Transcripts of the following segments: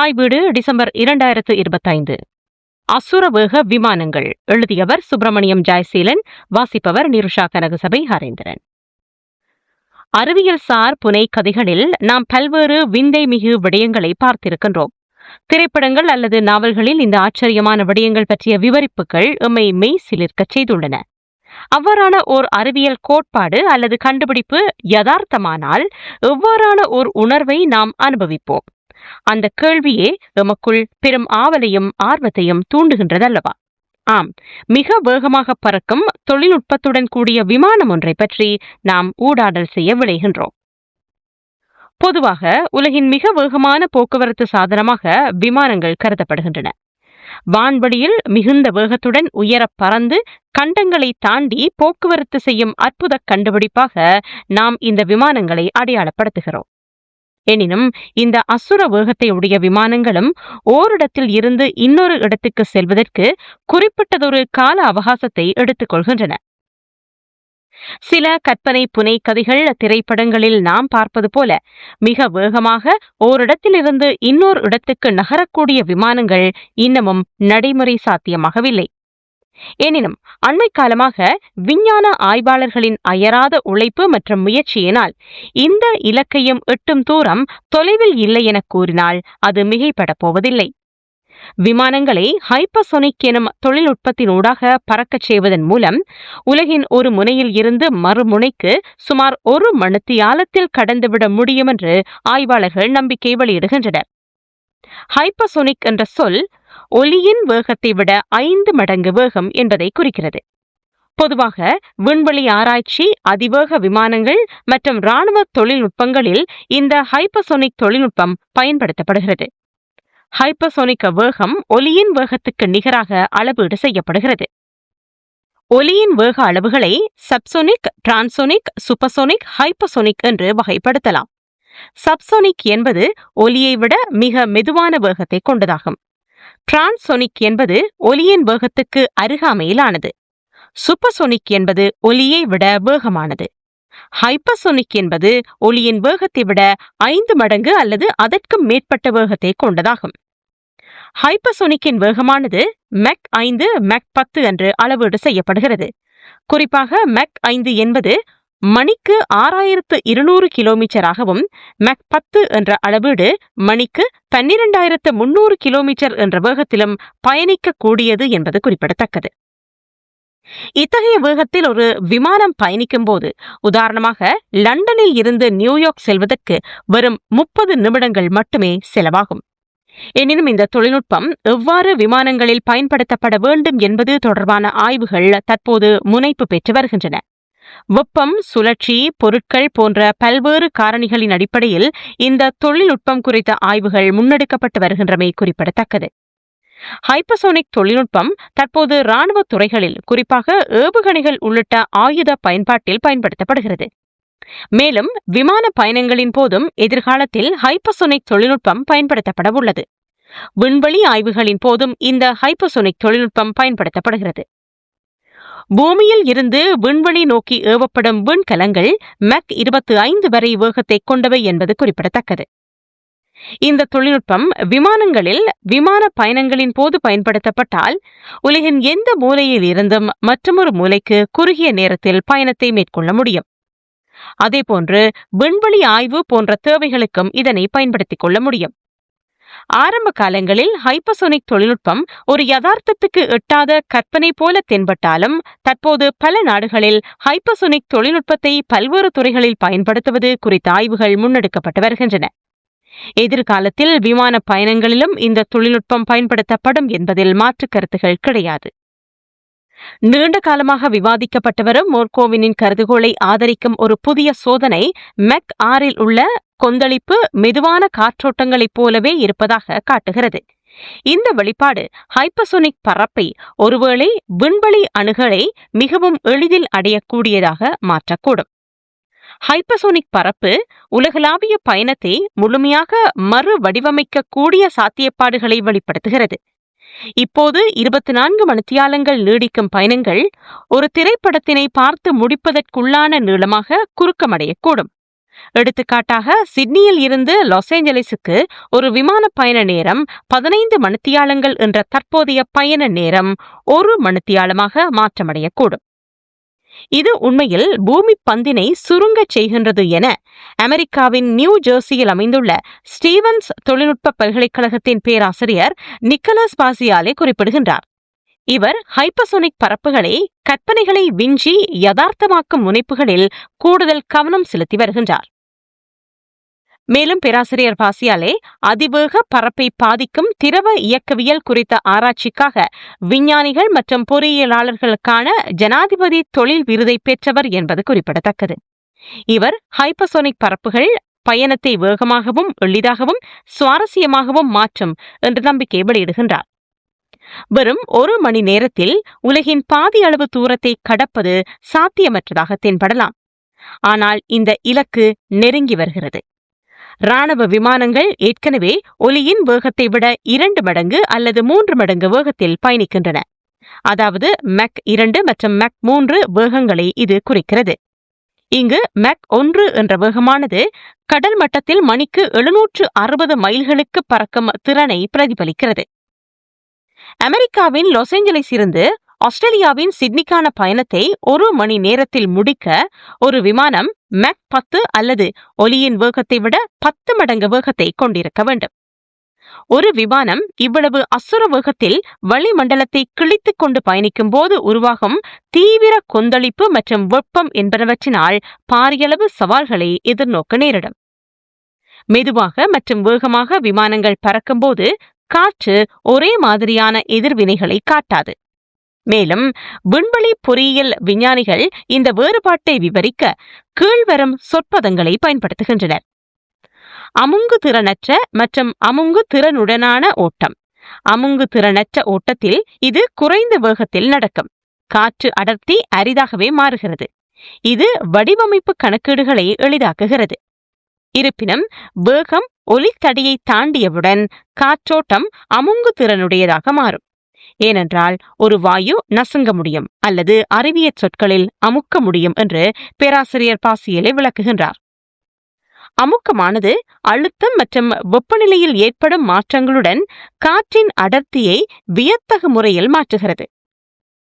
தாய் வீடு டிசம்பர் இரண்டாயிரத்து இருபத்தைந்து. அசுரவேக விமானங்கள். எழுதியவர் சுப்பிரமணியம் ஜெயசீலன். வாசிப்பவர் நிருஷா கனகசபை ஹரேந்திரன். அறிவியல் சார் புனை கதைகளில் நாம் பல்வேறு விந்தை மிகு விடயங்களை பார்த்திருக்கின்றோம். திரைப்படங்கள் அல்லது நாவல்களில் இந்த ஆச்சரியமான விடயங்கள் பற்றிய விவரிப்புகள் எம்மை மெய் சிலிர்க்கச் செய்துள்ளன. அவ்வாறான ஓர் அறிவியல் கோட்பாடு அல்லது கண்டுபிடிப்பு யதார்த்தமானால் எவ்வாறான ஓர் உணர்வை நாம் அனுபவிப்போம்? அந்த கேள்வியே எமக்குள் பெரும் ஆவலையும் ஆர்வத்தையும் தூண்டுகின்றதல்லவா? ஆம் மிக வேகமாக பறக்கும் தொழில்நுட்பத்துடன் கூடிய விமானம் ஒன்றை பற்றி நாம் ஊடாடல் செய்ய விளைகின்றோம் பொதுவாக உலகின் மிக வேகமான போக்குவரத்து சாதனமாக விமானங்கள் கருதப்படுகின்றன. வான்வெளியில் மிகுந்த வேகத்துடன் உயர பறந்து கண்டங்களை தாண்டி போக்குவரத்து செய்யும் அற்புத கண்டுபிடிப்பாக நாம் இந்த விமானங்களை அடையாளப்படுத்துகிறோம். எனினும் இந்த அசுர வேகத்தை உடைய விமானங்களும் ஓரிடத்தில் இருந்து இன்னொரு இடத்துக்கு செல்வதற்கு குறிப்பிட்டதொரு கால அவகாசத்தை எடுத்துக்கொள்கின்றன. சில கற்பனை புனை கதைகள் திரைப்படங்களில் நாம் பார்ப்பது போல மிக வேகமாக ஓரிடத்திலிருந்து இன்னொரு இடத்துக்கு நகரக்கூடிய விமானங்கள் இன்னமும் நடைமுறை சாத்தியமாகவில்லை. எனினும் அண்மை காலமாக விஞ்ஞான ஆய்வாளர்களின் அயராத உழைப்பு மற்றும் முயற்சியினால் இந்த இலக்கையும் எட்டும் தூரம் தொலைவில் இல்லை என கூறினால் அது மிகைப்படப் போவதில்லை. விமானங்களை ஹைப்பசோனிக் எனும் தொழில்நுட்பத்தினூடாக பறக்கச் செய்வதன் மூலம் உலகின் ஒரு முனையில் இருந்து மறுமுனைக்கு சுமார் ஒரு மணித்தியாலத்தில் கடந்துவிட முடியும் என்று ஆய்வாளர்கள் நம்பிக்கை வெளியிடுகின்றனர். ஹைப்பசோனிக் என்ற சொல் ஒலியின் வேகத்தை விட ஐந்து மடங்கு வேகம் என்பதை குறிக்கிறது. பொதுவாக விண்வெளி ஆராய்ச்சி அதிவேக விமானங்கள் மற்றும் இராணுவ தொழில்நுட்பங்களில் இந்த ஹைப்பசோனிக் தொழில்நுட்பம் பயன்படுத்தப்படுகிறது. ஹைப்பசோனிக் வேகம் ஒலியின் வேகத்துக்கு நிகராக அளவீடு செய்யப்படுகிறது. ஒலியின் வேக அளவுகளை சப்சோனிக் டிரான்சோனிக் சூப்பர்சோனிக் ஹைப்பசோனிக் என்று வகைப்படுத்தலாம். சப்சோனிக் என்பது ஒலியை விட மிக மெதுவான வேகத்தை கொண்டதாகும். டிரான்சோனிக் என்பது ஒலியின் வேகத்துக்கு அருகாமையிலானது. சூப்பர்சோனிக் என்பது ஒலியை விட வேகமானது. ஹைப்பர்சோனிக் என்பது ஒலியின் வேகத்தை விட ஐந்து மடங்கு அல்லது அதற்கும் மேற்பட்ட வேகத்தை கொண்டதாகும். ஹைப்பர்சோனிக்கின் வேகமானது மெக் ஐந்து மெக் பத்து என்று அளவீடு செய்யப்படுகிறது. குறிப்பாக மெக் ஐந்து என்பது மணிக்கு ஆறாயிரத்து இருநூறு கிலோமீட்டராகவும் மெக் பத்து என்ற அளவீடு மணிக்கு பன்னிரெண்டாயிரத்து முன்னூறு கிலோமீட்டர் என்ற வேகத்திலும் பயணிக்கக்கூடியது என்பது குறிப்பிடத்தக்கது. இத்தகைய வேகத்தில் ஒரு விமானம் பயணிக்கும் போது உதாரணமாக லண்டனில் இருந்து நியூயார்க் செல்வதற்கு வெறும் முப்பது நிமிடங்கள் மட்டுமே செலவாகும். எனினும் இந்த தொழில்நுட்பம் எவ்வாறு விமானங்களில் பயன்படுத்தப்பட வேண்டும் என்பது தொடர்பான ஆய்வுகள் தற்போது முனைப்பு பெற்று வருகின்றன. வெப்பம் சுழற்சி பொருட்கள் போன்ற பல்வேறு காரணிகளின் அடிப்படையில் இந்த தொழில்நுட்பம் குறித்த ஆய்வுகள் முன்னெடுக்கப்பட்டு வருகின்றமை குறிப்பிடத்தக்கது. ஹைப்பசோனிக் தொழில்நுட்பம் தற்போது இராணுவ துறைகளில் குறிப்பாக ஏவுகணைகள் உள்ளிட்ட ஆயுத பயன்பாட்டில் பயன்படுத்தப்படுகிறது. மேலும் விமான பயணங்களின் போதும் எதிர்காலத்தில் ஹைப்பசோனிக் தொழில்நுட்பம் பயன்படுத்தப்பட உள்ளது. விண்வெளி ஆய்வுகளின் போதும் இந்த ஹைப்பசோனிக் தொழில்நுட்பம் பயன்படுத்தப்படுகிறது. பூமியில் இருந்து விண்வெளி நோக்கி ஏவப்படும் விண்கலங்கள் மெக் இருபத்தி ஐந்து வரை வேகத்தை கொண்டவை என்பது குறிப்பிடத்தக்கது. இந்த தொழில்நுட்பம் விமானங்களில் விமான பயணங்களின் போது பயன்படுத்தப்பட்டால் உலகின் எந்த மூலையில் இருந்தும் மற்றொரு மூலைக்கு குறுகிய நேரத்தில் பயணத்தை மேற்கொள்ள முடியும். அதேபோன்று விண்வெளி ஆய்வு போன்ற தேவைகளுக்கும் இதனை பயன்படுத்திக் கொள்ள முடியும். ஆரம்ப காலங்களில் ஹைப்பசோனிக் தொழில்நுட்பம் ஒரு யதார்த்தத்துக்கு எட்டாத கற்பனை போல தென்பட்டாலும் தற்போது பல நாடுகளில் ஹைப்பசோனிக் தொழில்நுட்பத்தை பல்வேறு துறைகளில் பயன்படுத்துவது குறித்த ஆய்வுகள் முன்னெடுக்கப்பட்டு வருகின்றன. எதிர்காலத்தில் விமான பயணங்களிலும் இந்த தொழில்நுட்பம் பயன்படுத்தப்படும் என்பதில் மாற்று கருத்துகள் கிடையாது. நீண்ட காலமாக விவாதிக்கப்பட்டு வரும் மோர்கோவினின் கருதுகோளை ஆதரிக்கும் ஒரு புதிய சோதனை மெக் ஆறில் உள்ள கொந்தளிப்பு மெதுவான காற்றோட்டங்களைப் போலவே இருப்பதாக காட்டுகிறது. இந்த வெளிப்பாடு ஹைப்பசோனிக் பறப்பை ஒருவேளை விண்வெளி அணுகலை மிகவும் எளிதில் அடையக்கூடியதாக மாற்றக்கூடும். ஹைப்பசோனிக் பறப்பு உலகளாவிய பயணத்தை முழுமையாக மறு வடிவமைக்கக்கூடிய சாத்தியப்பாடுகளை வெளிப்படுத்துகிறது. இப்போது இருபத்தி நான்கு மணித்தியாலங்கள் நீடிக்கும் பயணங்கள் ஒரு திரைப்படத்தினை பார்த்து முடிப்பதற்குள்ளான நீளமாக குறுக்கமடையக்கூடும். எடுத்துக்காட்டாக சிட்னியில் இருந்து லாஸ் ஏஞ்சலிஸுக்கு ஒரு விமான பயண நேரம் பதினைந்து மணித்தியாலங்கள் என்ற தற்போதைய பயண நேரம் ஒரு மணித்தியாலமாக மாற்றமடையக்கூடும். இது உண்மையில் பூமி பந்தினை சுருங்கச் செய்கின்றது என அமெரிக்காவின் நியூ ஜெர்சியில் அமைந்துள்ள ஸ்டீவன்ஸ் தொழில்நுட்ப பல்கலைக்கழகத்தின் பேராசிரியர் நிக்கலஸ் பாசியாலே குறிப்பிடுகின்றார். இவர் ஹைப்பசோனிக் பரப்புகளை கற்பனைகளை விஞ்சி யதார்த்தமாக்கும் முனைப்புகளில் கூடுதல் கவனம் செலுத்தி வருகின்றார். மேலும் பேராசிரியர் பாசியாலே அதிவேக பரப்பை பாதிக்கும் திரவ இயக்கவியல் குறித்த ஆராய்ச்சிக்காக விஞ்ஞானிகள் மற்றும் பொறியியலாளர்களுக்கான ஜனாதிபதி தொழில் விருதை பெற்றவர் என்பது குறிப்பிடத்தக்கது. இவர் ஹைப்பசோனிக் பரப்புகள் பயணத்தை வேகமாகவும் எளிதாகவும் சுவாரஸ்யமாகவும் மாற்றும் என்று நம்பிக்கை வெளியிடுகின்றார். வெறும் ஒரு மணி நேரத்தில் உலகின் பாதி அளவு தூரத்தை கடப்பது சாத்தியமற்றதாக தென்படலாம். ஆனால் இந்த இலக்கு நெருங்கி வருகிறது. ராணுவ விமானங்கள் ஏற்கனவே ஒலியின் வேகத்தை விட இரண்டு மடங்கு அல்லது மூன்று மடங்கு வேகத்தில் பயணிக்கின்றன. அதாவது மெக் இரண்டு மற்றும் மெக் மூன்று வேகங்களை இது குறிக்கிறது. இங்கு மெக் ஒன்று என்ற வேகமானது கடல் மட்டத்தில் மணிக்கு எழுநூற்று அறுபது மைல்களுக்கு பறக்கும் திறனை பிரதிபலிக்கிறது. அமெரிக்காவின் லாஸ் ஏஞ்சலிஸ் இருந்து ஆஸ்திரேலியாவின் சிட்னிக்கான பயணத்தை ஒரு மணி நேரத்தில் முடிக்க ஒரு விமானம் மேக் பத்து அல்லது ஒலியின் வேகத்தை விட பத்து மடங்கு வேகத்தை கொண்டிருக்க வேண்டும். ஒரு விமானம் இவ்வளவு அசுர வேகத்தில் வளிமண்டலத்தை கிழித்துக் கொண்டு பயணிக்கும் போது உருவாகும் தீவிர கொந்தளிப்பு மற்றும் வெப்பம் என்பனவற்றினால் பாரியளவு சவால்களை எதிர்நோக்க நேரிடும். மெதுவாக மற்றும் வேகமாக விமானங்கள் பறக்கும்போது காற்று ஒரே மாதிரியான எதிர்வினைகளை காட்டாது. மேலும் விண்வெளி பொறியியல் விஞ்ஞானிகள் இந்த வேறுபாட்டை விவரிக்க கீழ்வரும் சொற்பதங்களை பயன்படுத்துகின்றனர். அமுங்கு திறனற்ற மற்றும் அமுங்கு திறனுடனான ஓட்டம். அமுங்கு திறனற்ற ஓட்டத்தில் இது குறைந்த வேகத்தில் நடக்கும். காற்று அடர்த்தி அரிதாகவே மாறுகிறது. இது வடிவமைப்பு கணக்கீடுகளை எளிதாக்குகிறது. இருப்பினும் வேகம் ஒலித்தடியை தாண்டியவுடன் காற்றோட்டம் அமுங்கு திறனுடையதாக மாறும். ஏனென்றால் ஒரு வாயு நசுங்க முடியும் அல்லது அறிவியற் சொற்களில் அமுக்க முடியும் என்று பேராசிரியர் பாசியலை விளக்குகின்றார். அமுக்கமானது அழுத்தம் மற்றும் வெப்பநிலையில் ஏற்படும் மாற்றங்களுடன் காற்றின் அடர்த்தியை வியத்தகு முறையில் மாற்றுகிறது.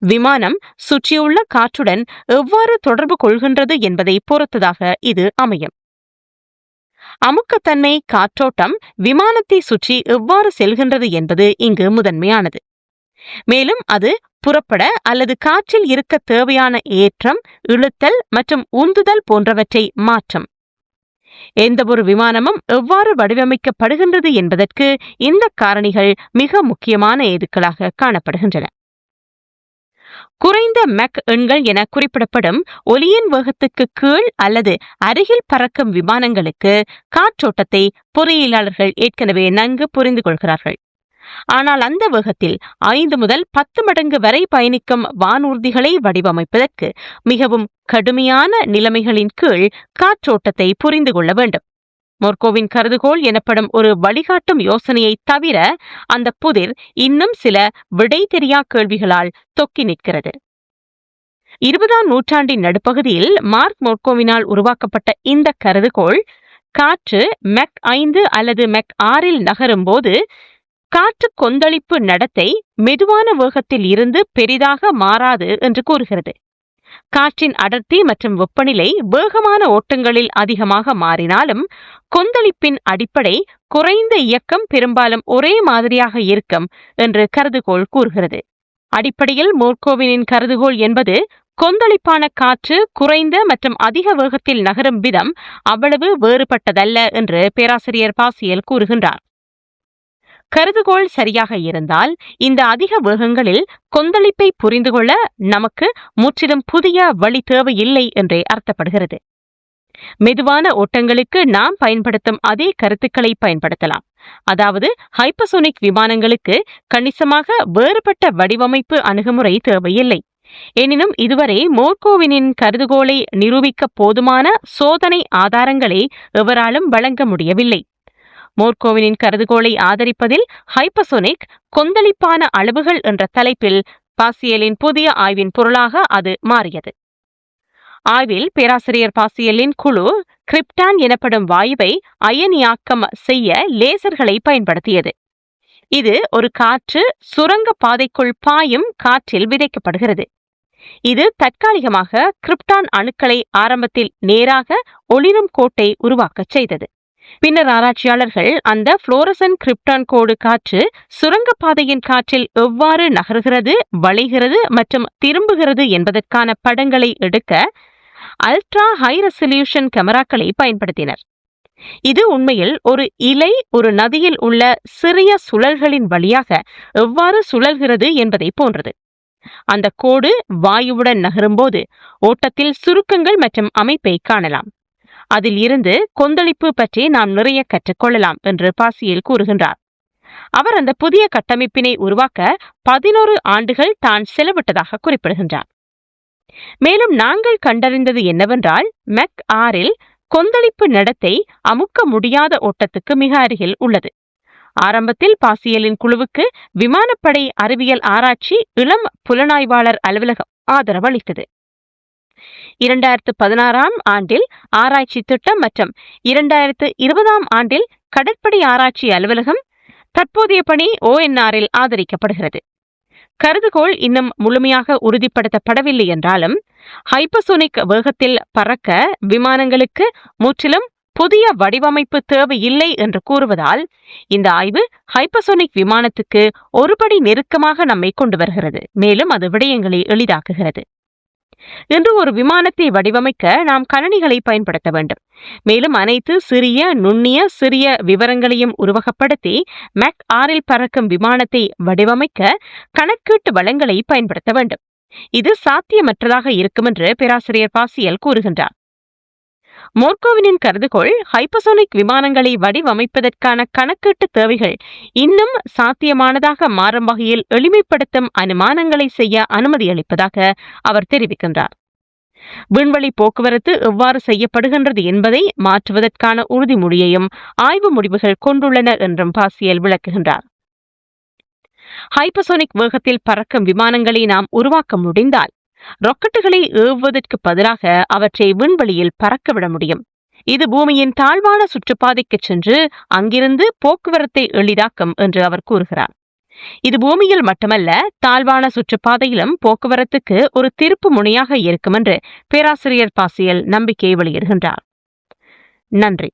விமானம் சுற்றியுள்ள காற்றுடன் எவ்வாறு தொடர்பு கொள்கின்றது என்பதை பொறுத்ததாக இது அமையும். அமுக்கத்தன்மை காற்றோட்டம் விமானத்தை சுற்றி எவ்வாறு செல்கின்றது என்பது இங்கு முதன்மையானது. மேலும் அது புறப்பட அல்லது காற்றில் இருக்க தேவையான ஏற்றம் இழுத்தல் மற்றும் உந்துதல் போன்றவற்றை மாற்றம். எந்தவொரு விமானமும் எவ்வாறு வடிவமைக்கப்படுகின்றது என்பதற்கு இந்த காரணிகள் மிக முக்கியமான ஏதுக்களாக காணப்படுகின்றன. குறைந்த மெக் எண்கள் என குறிப்பிடப்படும் ஒலியின் வேகத்துக்கு கீழ் அல்லது அருகில் பறக்கும் விமானங்களுக்கு காற்றோட்டத்தை பொறியியலாளர்கள் ஏற்கனவே நன்கு புரிந்து கொள்கிறார்கள். ஆனால் அந்த வேகத்தில் ஐந்து முதல் பத்து மடங்கு வரை பயணிக்கும் வானூர்திகளை வடிவமைப்பதற்கு மிகவும் கடுமையான நிலைமைகளின் கீழ் காற்றோட்டத்தை புரிந்து கொள்ள வேண்டும். மொர்கோவின் கருதுகோள் எனப்படும் ஒரு வழிகாட்டும் யோசனையை தவிர அந்த புதிர் இன்னும் சில விடை தெரியா கேள்விகளால் தொக்கி நிற்கிறது. இருபதாம் நூற்றாண்டின் நடுப்பகுதியில் மார்க் மொர்கோவினால் உருவாக்கப்பட்ட இந்த கருதுகோள் காற்று மெக் ஐந்து அல்லது மெக் ஆறில் நகரும் போது காற்று கொந்தளிப்பு நடத்தை மெதுவான வேகத்தில் இருந்து பெரிதாக மாறாது என்று கூறுகிறது. காற்றின் அடர்த்தி மற்றும் வெப்பநிலை வேகமான ஓட்டங்களில் அதிகமாக மாறினாலும் கொந்தளிப்பின் அடிப்படை குறைந்த இயக்கம் பெரும்பாலும் ஒரே மாதிரியாக இருக்கும் என்று கருதுகோள் கூறுகிறது. அடிப்படையில் மோர்கோவினின் கருதுகோள் என்பது கொந்தளிப்பான காற்று குறைந்த மற்றும் அதிக வேகத்தில் நகரும் விதம் அவ்வளவு வேறுபட்டதல்ல என்று பேராசிரியர் பாசியல் கூறுகின்றார். கருதுகோள் சரியாக இருந்தால் இந்த அதிக வேகங்களில் கொந்தளிப்பை புரிந்து கொள்ள நமக்கு முற்றிலும் புதிய வழி தேவையில்லை என்றே அர்த்தப்படுகிறது. மெதுவான ஓட்டங்களுக்கு நாம் பயன்படுத்தும் அதே கருத்துக்களை பயன்படுத்தலாம். அதாவது ஹைப்பசோனிக் விமானங்களுக்கு கணிசமாக வேறுபட்ட வடிவமைப்பு அணுகுமுறை தேவையில்லை. எனினும் இதுவரை மோர்கோவினின் கருதுகோளை நிரூபிக்க போதுமான சோதனை ஆதாரங்களை எவராலும் வழங்க முடியவில்லை. மோர்கோவினின் கருதுகோளை ஆதரிப்பதில் ஹைப்பசோனிக் கொந்தளிப்பான அளவுகள் என்ற தலைப்பில் பாசியலின் புதிய ஆய்வின் பொருளாக அது மாறியது. ஆய்வில் பேராசிரியர் பாசியலின் குழு கிரிப்டான் எனப்படும் வாயுவை அயனியாக்கம் செய்ய லேசர்களை பயன்படுத்தியது. இது ஒரு காற்று சுரங்க பாதைக்குள் பாயும் காற்றில் விதைக்கப்படுகிறது. இது தற்காலிகமாக கிரிப்டான் அணுக்களை ஆரம்பத்தில் நேராக ஒளிரும் கோட்டை உருவாக்கச் செய்தது. பின்னர் ஆராய்ச்சியாளர்கள் அந்த புளோரசன் கிரிப்டான் கோடு காற்று சுரங்கப்பாதையின் காற்றில் எவ்வாறு நகர்கிறது வளைகிறது மற்றும் திரும்புகிறது என்பதற்கான படங்களை எடுக்க அல்ட்ரா ஹை ரெசல்யூஷன் கேமராக்களை பயன்படுத்தினர். இது உண்மையில் ஒரு இலை ஒரு நதியில் உள்ள சிறிய சுழல்களின் வழியாக எவ்வாறு சுழல்கிறது என்பதை போன்றது. அந்த கோடு வாயுவுடன் நகரும்போது ஓட்டத்தில் சுருக்கங்கள் மற்றும் அமைப்பை காணலாம். அதில் இருந்து கொந்தளிப்பு பற்றி நாம் நிறைய கற்றுக்கொள்ளலாம் என்று பாசியில் கூறுகின்றார். அவர் அந்த புதிய கட்டமைப்பினை உருவாக்க பதினோரு ஆண்டுகள் தான் செலவிட்டதாக குறிப்பிடுகின்றார். மேலும் நாங்கள் கண்டறிந்தது என்னவென்றால் மெக் ஆறில் கொந்தளிப்பு நடத்தை அமுக்க முடியாத ஓட்டத்துக்கு மிக அருகில் உள்ளது. ஆரம்பத்தில் பாசியலின் குழுவுக்கு விமானப்படை அறிவியல் ஆராய்ச்சி இளம் புலனாய்வாளர் அலுவலகம் ஆதரவு அளித்தது இரண்டாயிரத்து பதினாறாம் ஆண்டில் ஆராய்ச்சி திட்டம் மற்றும் இரண்டாயிரத்து இருபதாம் ஆண்டில் கடற்படை ஆராய்ச்சி அலுவலகம் தற்போதைய பணி ஓஎன்ஆரில் ஆதரிக்கப்படுகிறது. கருதுகோள் இன்னும் முழுமையாக உறுதிப்படுத்தப்படவில்லை என்றாலும் ஹைப்பசோனிக் வேகத்தில் பறக்க விமானங்களுக்கு முற்றிலும் புதிய வடிவமைப்பு தேவையில்லை என்று கூறுவதால் இந்த ஆய்வு ஹைப்பசோனிக் விமானத்துக்கு ஒருபடி நெருக்கமாக நம்மை கொண்டு வருகிறது. மேலும் அது விடயங்களை எளிதாக்குகிறது. இன்று ஒரு விமானத்தை வடிவமைக்க நாம் கணனிகளை பயன்படுத்த வேண்டும். மேலும் அனைத்து சிறிய நுண்ணிய சிறிய விவரங்களையும் உருவகப்படுத்தி மேக் ஆறில் பறக்கும் விமானத்தை வடிவமைக்க கணக்கீட்டு வளங்களை பயன்படுத்த வேண்டும். இது சாத்தியமற்றதாக இருக்கும் என்று பேராசிரியர் பாசியல் கூறுகின்றார். மோர்கோவினின் கருதுகோள் ஹைப்பசோனிக் விமானங்களை வடிவமைப்பதற்கான கணக்கீட்டு தேவைகள் இன்னும் சாத்தியமானதாக மாறும் வகையில் எளிமைப்படுத்தும் அனுமானங்களை செய்ய அனுமதி அளிப்பதாக அவர் தெரிவிக்கின்றார். விண்வெளி போக்குவரத்து எவ்வாறு செய்யப்படுகின்றது என்பதை மாற்றுவதற்கான உறுதிமொழியையும் ஆய்வு முடிவுகள் கொண்டுள்ளன என்றும் பாசியல் விளக்குகின்றார். ஹைப்பசோனிக் வேகத்தில் பறக்கும் விமானங்களை நாம் உருவாக்க முடிந்தால் ராக்கெட்டுகளை ஏவுவதற்கு பதிலாக அவற்றை விண்வெளியில் பறக்கவிட முடியும். இது பூமியின் தாழ்வான சுற்றுப்பாதைக்கு சென்று அங்கிருந்து போக்குவரத்தை எளிதாக்கும் என்று அவர் கூறுகிறார். இது பூமியில் மட்டுமல்ல தாழ்வான சுற்றுப்பாதையிலும் போக்குவரத்துக்கு ஒரு திருப்பு முனையாக இருக்கும் என்று பேராசிரியர் பாசியல் நம்பிக்கை வெளியிடுகின்றார். நன்றி.